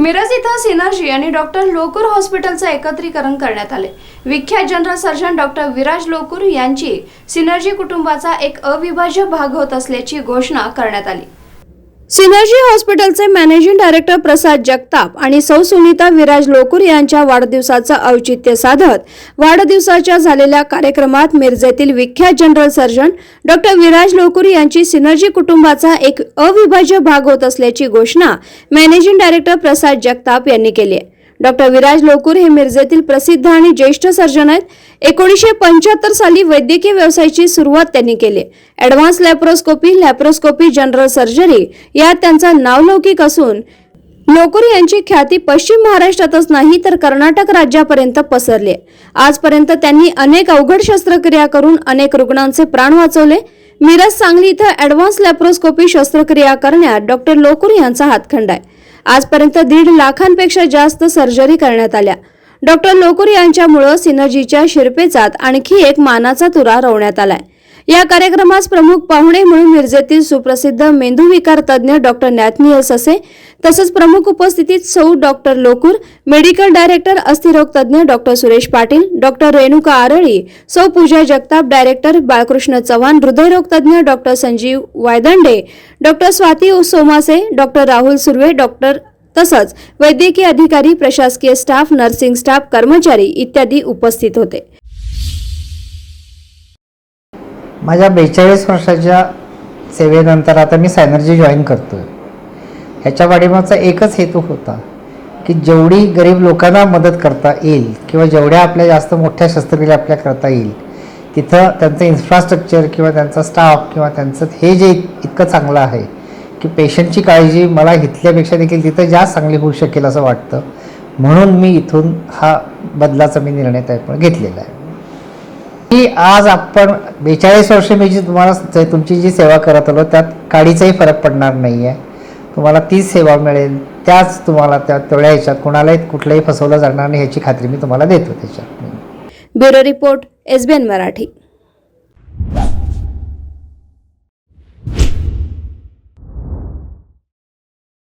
मिरज इथं सिनर्जी आणि डॉक्टर लोकूर हॉस्पिटलचं एकत्रीकरण करण्यात आले. विख्यात general surgeon doctor Viraj Lokur यांची सिनर्जी कुटुंबाचा एक अविभाज्य भाग होत असल्याची घोषणा करण्यात आली. सिनर्जी हॉस्पिटलचे मॅनेजिंग डायरेक्टर प्रसाद जगताप आणि सौ सुनीता विराज लोकूर यांच्या वाढदिवसाचं औचित्य साधत वाढदिवसाच्या झालेल्या कार्यक्रमात मिरजेतील विख्यात general surgeon doctor Viraj Lokur यांची सिनर्जी कुटुंबाचा एक अविभाज्य भाग होत असल्याची घोषणा मॅनेजिंग डायरेक्टर प्रसाद जगताप यांनी केली आहे. डॉक्टर विराज लोकूर हे मिरजेतील प्रसिद्ध आणि ज्येष्ठ सर्जन आहेत. एकोणीसशे पंच्याहत्तर साली वैद्यकीय व्यवसायाची सुरुवात त्यांनी केली. Advance laparoscopy laparoscopy general surgery यात त्यांचा नावलौकिक असून लोकूर यांची ख्याती पश्चिम महाराष्ट्रातच नाही तर कर्नाटक राज्यापर्यंत पसरली. आजपर्यंत त्यांनी अनेक अवघड शस्त्रक्रिया करून अनेक रुग्णांचे प्राण वाचवले. मिरज सांगली इथं ॲडव्हान्स लॅप्रोस्कोपी शस्त्रक्रिया करण्यात डॉक्टर लोकूर यांचा हातखंड आहे. आजपर्यंत दीड लाखांपेक्षा जास्त सर्जरी करण्यात आल्या. डॉक्टर लोकूर यांच्यामुळं सिनर्जीच्या शिरपेचात आणखी एक मानाचा तुरा रोवण्यात आलाय. या कार्यक्रमास प्रमुख पाहुणे म्हणून मिरजेतील सुप्रसिद्ध मेंदूविकार तज्ज्ञ डॉक्टर नॅथनियल ससे तसंच प्रमुख उपस्थितीत सौ डॉक्टर लोकूर मेडिकल डायरेक्टर अस्थिरोग तज्ज्ञ डॉक्टर सुरेश पाटील डॉक्टर रेणुका आरळी सौ पूजा जगताप डायरेक्टर बाळकृष्ण चव्हाण हृदयरोग तज्ज्ञ doctor Sanjeev Waydande doctor Swati Somase doctor Rahul Surve doctor तसंच वैद्यकीय अधिकारी प्रशासकीय स्टाफ नर्सिंग स्टाफ कर्मचारी इत्यादी उपस्थित होते. माझ्या बेचाळीस वर्षाच्या सेवेनंतर आता मी सायनर्जी जॉईन करतो आहे ह्याच्या पाठिंबाचा एकच हेतू होता की जेवढी गरीब लोकांना मदत करता येईल किंवा जेवढ्या आपल्या जास्त मोठ्या शस्त्रक्रिया आपल्या करता येईल तिथं त्यांचं इन्फ्रास्ट्रक्चर किंवा त्यांचा स्टाफ किंवा त्यांचं हे जे इतकं चांगलं आहे की पेशंटची काळजी मला इथल्यापेक्षा देखील तिथं जास्त चांगली होऊ शकेल असं वाटतं. म्हणून मी इथून हा बदलाचा मी निर्णय त्यामुळे घेतलेला आहे. की आज आपण बेचाळीस वर्ष मी जी तुम्हाला तुमची जी सेवा करत आलो त्यात काडीचाही फरक पडणार नाही आहे तुम्हाला तीच सेवा मिळेल त्याच तुम्हाला त्या तेवढ्या ह्याच्यात कुणालाही कुठलंही फसवलं जाणार नाही ह्याची खात्री मी तुम्हाला देतो त्याच्यात. Bureau report SBN Marathi.